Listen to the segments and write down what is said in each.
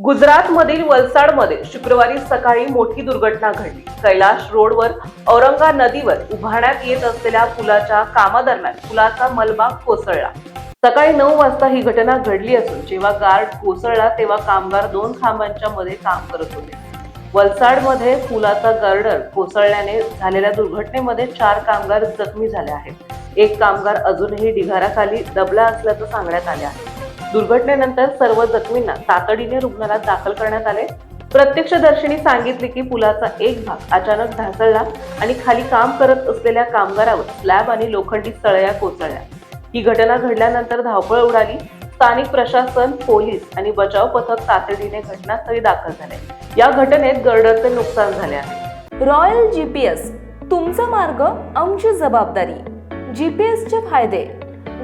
गुजरातमधील वलसाडमध्ये शुक्रवारी सकाळी मोठी दुर्घटना घडली. कैलाश रोडवर औरंगा नदीवर उभारण्यात येत असलेल्या पुलाच्या कामादरम्यान पुलाचा मलबा कोसळला. सकाळी नऊ वाजता ही घटना घडली असून जेव्हा गार्ड कोसळला तेव्हा कामगार दोन खांबांच्या मध्ये काम करत होते. वलसाडमध्ये पुलाचा गर्डर कोसळल्याने झालेल्या दुर्घटनेमध्ये चार कामगार जखमी झाले आहेत. एक कामगार अजूनही ढिगाराखाली दबला असल्याचं सांगण्यात आले आहे. दुर्घटनेनंतर सर्व जखमींना तातडीने रुग्णालयात दाखल करण्यात आले. प्रत्यक्षदर्शींनी सांगितले की पुलाचा एक भाग अचानक ढासळला आणि खाली काम करत असलेल्या कामगारावर स्लॅब आणि लोखंडी सळया कोसळल्या. ही घटना घडल्यानंतर धावपळ उडाली. स्थानिक प्रशासन पोलीस आणि बचाव पथक तातडीने घटनास्थळी दाखल झाले. या घटनेत गर्डरचे नुकसान झाले आहे. रॉयल जी पी एस तुमचा मार्ग आमची जबाबदारी. जी पी एसचे फायदे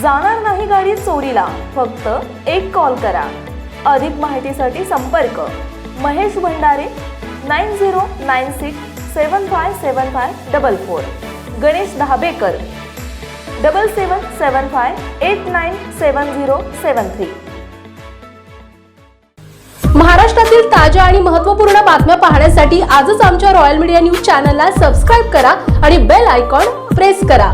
जाणार नाही गाडी चोरीला फक्त एक कॉल करा. अधिक माहितीसाठी संपर्क. Mahesh Bhandare nine zero nine six seven five seven five double four. Ganesh Dhabekar double seven seven five eight nine seven zero seven three. महाराष्ट्रातील ताज्या आणि महत्त्वपूर्ण बातम्या पाहण्यासाठी आजच आमच्या रॉयल मीडिया न्यूज चॅनलला सबस्क्राईब करा आणि बेल आयकॉन प्रेस करा.